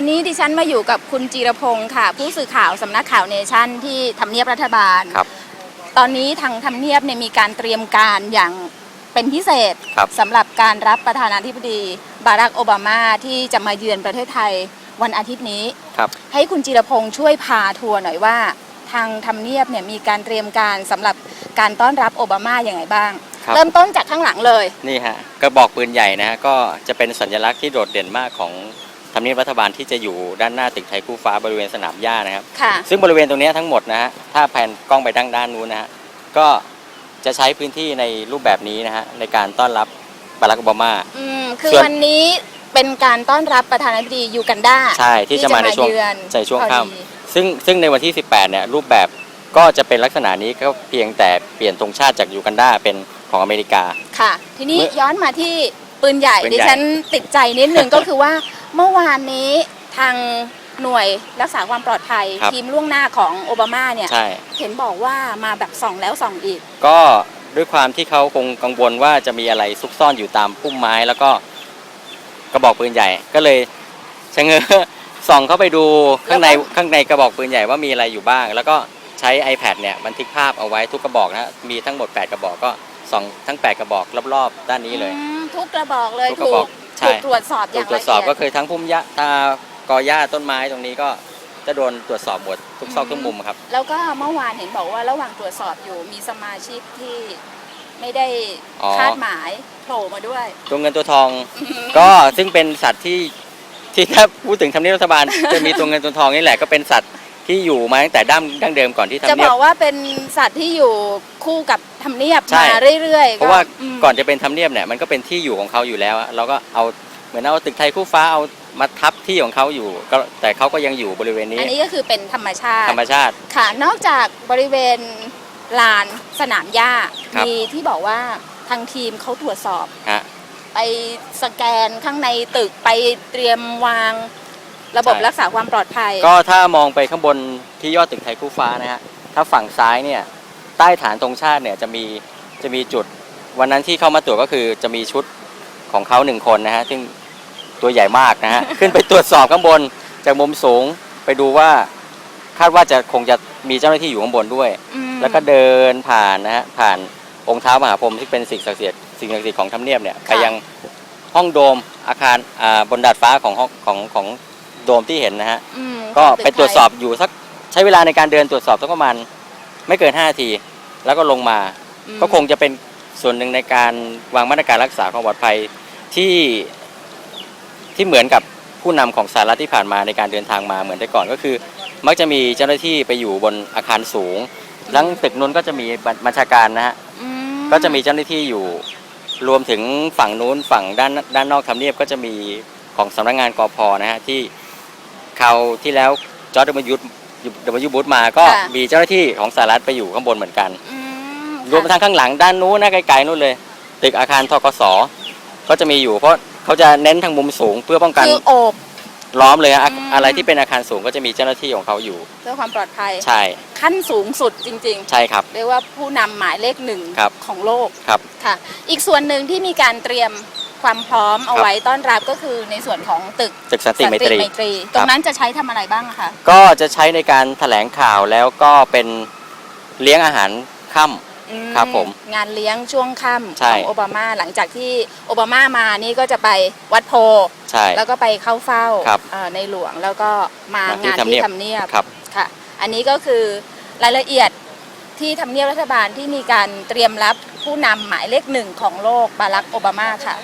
วันนี้ดิฉันมาอยู่กับคุณจีรพงศ์ค่ะ ผู้สื่อข่าวสำนักข่าวเนชั่นที่ทำเนียบรัฐบาล ครับ ตอนนี้ทางทำเนียบเนี่ยมีการเตรียมการอย่างเป็นพิเศษครับสำหรับการรับประธานาธิบดีบารักโอบามาที่จะมาเยือนประเทศไทยวันอาทิตย์นี้ ครับ ให้คุณจิรพงศ์ช่วยพาทัวร์หน่อยว่า ทางทำเนียบเนี่ยมีการเตรียมการสำหรับการต้อนรับโอบามาอย่างไงบ้าง ครับ เริ่มต้นจากข้างหลังเลย นี่ฮะกระบอกปืนใหญ่นะฮะก็จะเป็นสัญลักษณ์ที่โดดเด่นมากของ ทำเนียบรัฐบาลที่จะอยู่ด้านหน้าตึกไทยคู่ฟ้าบริเวณสนามหญ้านะครับ ค่ะ ซึ่งบริเวณตรงเนี้ยทั้งหมดนะฮะถ้าแผนกล้องไปด้านด้านนู้นนะฮะก็จะใช้พื้นที่ในรูปแบบนี้นะฮะในการต้อนรับบารักโอบามา อืม คือส่วน วันนี้เป็นการต้อนรับประธานาธิบดียูกันดาใช่ที่จะมาในช่วงเยือนใช่ช่วงพอค่ดีำซึ่งซึ่งในวันที่ 18เนี่ยรูปแบบก็จะเป็นลักษณะนี้ก็เพียงแต่เปลี่ยนธงชาติจากยูกันดาเป็นของอเมริกา ค่ะ ทีนี้เมื่อย้อนมาที่ปืนใหญ่ปืนใหญ่ดิฉันติดใจนิดนึง ก็คือว่า เมื่อวานนี้ทางหน่วยรักษาความปลอดภัย ครับทีมล่วงหน้าของโอบามาเนี่ย ใช่ เห็นบอกว่ามาแบบส่องแล้วส่องอีก ก็ด้วยความที่เขาคงกังวลว่าจะมีอะไรซุกซ่อนอยู่ตามพุ่มไม้แล้วก็กระบอกปืนใหญ่ ก็เลยชะเง้อ ส่องเข้าไปดูข้างในแล้วก็ ข้างในกระบอกปืนใหญ่ว่ามีอะไรอยู่บ้าง แล้วก็ใช้ iPad เนี่ยบันทึกภาพเอาไว้ทุกกระบอกนะฮะมีทั้งหมด 8 กระบอกก็ส่องทั้ง 8 กระบอกรอบๆด้านนี้เลย อืมทุกกระบอกเลยทุกกถูระบอก ก ใช่ ถูกตรวจสอบอถูย่ากงตรวละจสอบเอียก็ดคือทั้งพุ่มหญ้าตากอหญ้าต้นไม้ตรงนี้ก็จะโดนตรวจสอบหมดทุกซอกทุกมุมครับ แล้วก็เมื่อวานเห็นบอกว่าระหว่างตรวจสอบอยู่มีสมาชิกที่ไม่ได้อ๋อ คาดหมายโผล่มาด้วย ตัวเงินตัวทองก็ซึ่งเป็นสัตว์ที่ที่ถ้าพูดถึงทำเนียบรัฐบาล จะมีตัวเงินตัวทองนี่แหละก็เป็นสัตว์ ที่อยู่มาตั้งแต่ดั้งดั้งเดิมก่อนที่ทำจะเนีบยบ อกว่าเป็นสัตว์ที่อยู่คู่กับทำเนียบใช่ มาเรื่อยๆเพราะว่าอืม ก่อนจะเป็นทำเนียบเนี่ยมันก็เป็นที่อยู่ของเขาอยู่แล้วอะเราก็เอาเหมือนเอาตึกไทยคู่ฟ้าเอามาทับที่ของเขาอยู่ก็แต่เขาก็ยังอยู่บริเวณนี้อันนี้ก็คือเป็นธรรมชาติธรรมชาติ ค่ะ นอกจากบริเวณลานสนามหญ้าครับ มีที่บอกว่าทางทีมเขาตรวจสอบ ฮะ ไปสแกนข้างในตึกไปเตรียมวาง ระบบใช่ รักษาความปลอดภัย ก็ถ้ามองไปข้างบนที่ยอดตึกไทยคู่ฟ้านะฮะ ถ้าฝั่งซ้ายเนี่ยใต้ฐานธงชาติเนี่ยจะมีจะมีจุด วันนั้นที่เข้ามาตรวจก็คือจะมีชุดของเขาหนึ่งคนนะฮะ ซึ่งตัวใหญ่มากนะฮะ ขึ้นไปตรวจสอบข้างบนจากมุมสูงไปดูว่าคาดว่าจะคงจะมีเจ้าหน้าที่อยู่ข้างบนด้วย อืมแล้วก็เดินผ่านนะฮะผ่านองค์เท้ามหาพรหมที่เป็นสิ่งศักดิ์สิทธิ์สิ่งศักดิ์สิทธิ์ของทำเนียบเนี่ยไปยังห้องโดมอาคารอ่าบนดาดฟ้าของห้องของของ โดมที่เห็นนะฮะ อืมก็ของไปตรวจสอบอยู่สักใช้เวลาในการเดินตรวจสอบสักประมาณไม่เกิน5นาที แล้วก็ลงมา อืมก็คงจะเป็นส่วนหนึ่งในการวางมาตรการรักษาความปลอดภัยที่ที่เหมือนกับผู้นำของสหรัฐที่ผ่านมาในการเดินทางมาเหมือนแต่ก่อนก็คือ มักจะมีเจ้าหน้าที่ไปอยู่บนอาคารสูงหลังตึกนู้นก็จะมีบัญชาการนะฮะ อืก็จะมีเจ้าหน้าที่อยู่รวมถึงฝั่งนู้นฝั่งด้านด้านนอกทำเนียบก็จะมีของสำนักงานกพนะฮะที่ คราวที่แล้วจอร์ดดยุทธดมยุบุตมาก็มีเจ้าหน้าที่ของสหรัฐไปอยู่ข้างบนเหมือนกัน อืมรวมทั้งข้างหลังด้านนู้นนะไกลๆนู้นเลย ตึกอาคารทกสก็จะมีอยู่เพราะเขาจะเน้นทางมุมสูงเพื่อป้องกันคือโอบ ล้อมเลยฮะอะอืม อะไรที่เป็นอาคารสูงก็จะมีเจ้าหน้าที่ของเขาอยู่ เพื่อความปลอดภัย ใช่ขั้นสูงสุดจริง ใช่ครับ ๆ เรียกว่าผู้นำหมายเลขหนึ่งครับของโลกครับ ค่ะ อีกส่วนหนึ่งที่มีการเตรียม ความพร้อมเอาครับไว้ต้อนรับก็คือในส่วนของตึกตึกสันติไมตรี ตรงนั้นจะใช้ทำอะไรบ้างอะคะก็จะใช้ในการแถลงข่าวแล้วก็เป็นเลี้ยงอาหารค่ำอืครับผมงานเลี้ยงช่วงค่ำใช่ของโอบามาหลังจากที่โอบามามานี่ก็จะไปวัดโพใช่แล้วก็ไปเข้าเฝ้าครับเอ่อในหลวงแล้วก็มามาที่งานทำเนีที่ยบทำเนียบครับค่ะ อันนี้ก็คือรายละเอียดที่ทำเนียบรัฐบาลที่มีการเตรียมรับผู้นำหมายเลขหนึ่งของโลกบารักโอบามาค่ะ